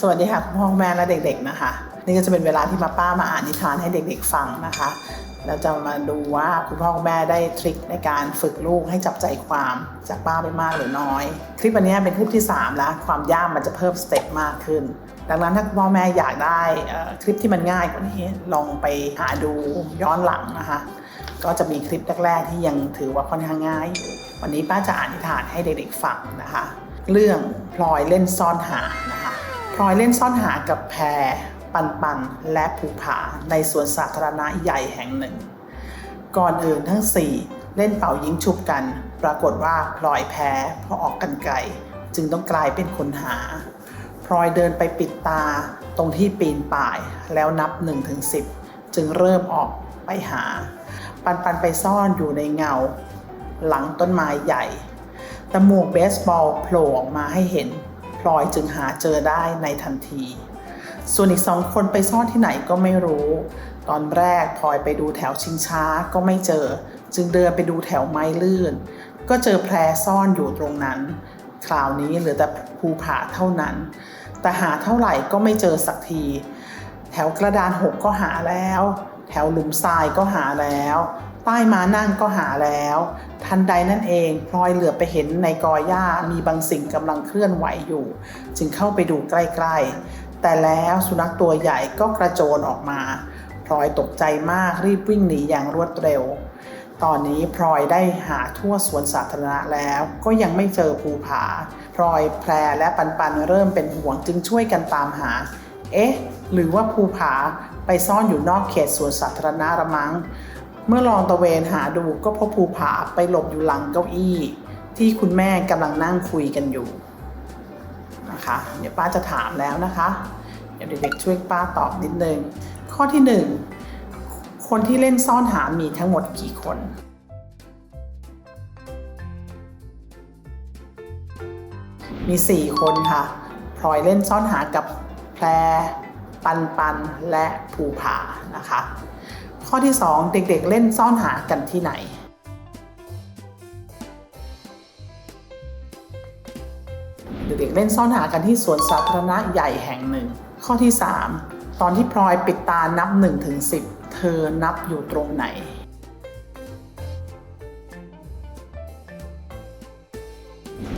สวัสดีค่ะคุณพ่อคุณแม่และเด็กๆนะคะ นี่ก็จะเป็นเวลาที่มาป้ามาอ่านนิทานให้เด็กๆฟังนะคะ เราจะมาดูว่าคุณพ่อคุณแม่ได้ทริคในการฝึกลูกให้จับใจความจากป้าไปมากหรือน้อย คลิปอันนี้เป็นคลิปที่ 3 แล้ว ความยากมันจะเพิ่มสเต็ปมากขึ้น ดังนั้นถ้าคุณพ่อแม่อยากได้คลิปที่มันง่ายกว่านี้ลองไปหาดูย้อนหลังนะคะ ก็จะมีคลิปแรกๆที่ยังถือว่าค่อนข้างง่ายอยู่วันนี้ป้าจะอ่านนิทานให้เด็กๆฟังนะคะ เรื่องพลอยเล่นซ่อนหานะคะ ลอยเล่นซ่อนหากับแพร ปันปันและภูผาในสวนสาธารณะใหญ่แห่งหนึ่ง ก่อนอื่นทั้งสี่เล่นเป่ายิงฉุบกัน ปรากฏว่าพลอยแพ้เพราะออกกันไกลจึงต้องกลายเป็นคนหาพลอยเดินไปปิดตาตรงที่ปีนป่ายแล้วนับ1นถึงสิจึงเริ่มออกไปหา ปันปันไปซ่อนอยู่ในเงา หลังต้นไม้ใหญ่แต่หมวกเบสบอลโผล่ออกมาให้เห็น พลอยจึงหาเจอได้ในทันที ส่วนอีกสองคนไปซ่อนที่ไหนก็ไม่รู้ ตอนแรกพลอยไปดูแถวชิงช้าก็ไม่เจอ จึงเดินไปดูแถวไม้ลื่น ก็เจอแพรซ่อนอยู่ตรงนั้น คราวนี้เหลือแต่ภูผาเท่านั้น แต่หาเท่าไหร่ก็ไม่เจอสักที แถวกระดานหกก็หาแล้ว แถวหลุมทรายก็หาแล้ว ใต้มานั่งก็หาแล้ว ทันใดนั่นเองพลอยเหลือไปเห็นในกอหญ้ามีบางสิ่งกำลังเคลื่อนไหวอยู่ จึงเข้าไปดูใกล้ๆ แต่แล้วสุนัขตัวใหญ่ก็กระโจนออกมาพลอยตกใจมากรีบวิ่งหนีอย่างรวดเร็ว ตอนนี้พลอยได้หาทั่วสวนสาธารณะแล้วก็ยังไม่เจอภูผาพลอยแพรและปันปันเริ่มเป็นห่วงจึงช่วยกันตามหา เอ๊ะ หรือว่าภูผาไปซ่อนอยู่นอกเขตสวนสาธารณะละมั้ง เมื่อลองตะเวนหาดูก็พบภูผาไปหลบอยู่หลังเก้าอี้ ที่คุณแม่กำลังนั่งคุยกันอยู่นะคะ เดี๋ยวป้าจะถามแล้วนะคะ เดี๋ยวเด็กๆช่วยป้าตอบนิดนึง ข้อที่หนึ่งคนที่เล่นซ่อนหามีทั้งหมดกี่คนมี 4 คนค่ะพลอยเล่นซ่อนหากับแพรปันปันและภูผานะคะ ข้อที่ 2 เด็กๆ เล่นซ่อนหากันที่ไหน เด็กๆเล่นซ่อนหากันที่สวนสาธารณะใหญ่แห่งหนึ่ง ข้อที่ 3 ตอนที่พลอยปิดตานับ1ถึง10 เธอนับอยู่ตรงไหน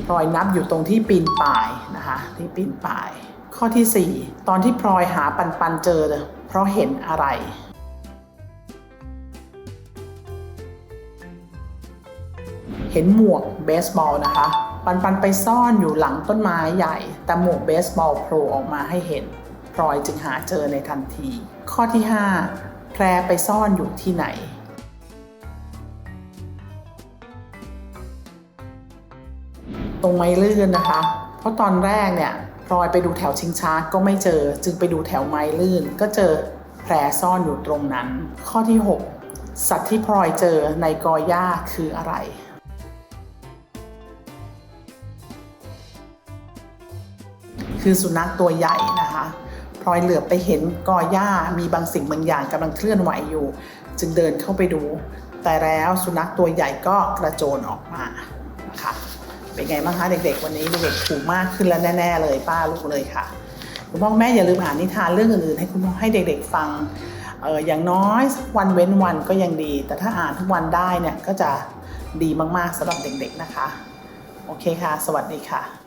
พลอยนับอยู่ตรงที่ปีนป่ายนะคะที่ปีนป่าย ข้อที่ 4 ตอนที่พลอยหาปันปันเจอเพราะเห็นอะไร เห็นหมวกเบสบอลนะคะ ปันปันไปซ่อนอยู่หลังต้นไม้ใหญ่ แต่หมวกเบสบอลโผล่ออกมาให้เห็นพลอยจึงหาเจอในทันที ข้อที่ 5 แพรไปซ่อนอยู่ที่ไหนตรงไม้ลื่นนะคะ เพราะตอนแรกเนี่ยพลอยไปดูแถวชิงช้าก็ไม่เจอ จึงไปดูแถวไม้ลื่น ก็เจอแพรซ่อนอยู่ตรงนั้น ข้อที่ 6 สัตว์ที่พลอยเจอในกอหญ้าคืออะไร คือสุนัขตัวใหญ่นะคะพลอยเหลือบไปเห็นกอหญ้ามีบางสิ่งบางอย่างกำลังเคลื่อนไหวอยู่ จึงเดินเข้าไปดู แต่แล้วสุนัขตัวใหญ่ก็กระโจนออกมานะคะเป็นไงบ้างคะเด็กๆ วันนี้เด็กๆถูกมากขึ้นแล้วแน่ ๆ เลยป้าลูกเลยค่ะคุณพ่อแม่อย่าลืมอ่านนิทานเรื่องอื่นๆ ให้คุณพ่อให้เด็ก ๆ ฟังเอออย่างน้อยวันเว้นวันก็ยังดี แต่ถ้าอ่านทุกวันได้เนี่ยก็จะดีมากๆสำหรับเด็กๆนะคะ โอเคค่ะ สวัสดีค่ะ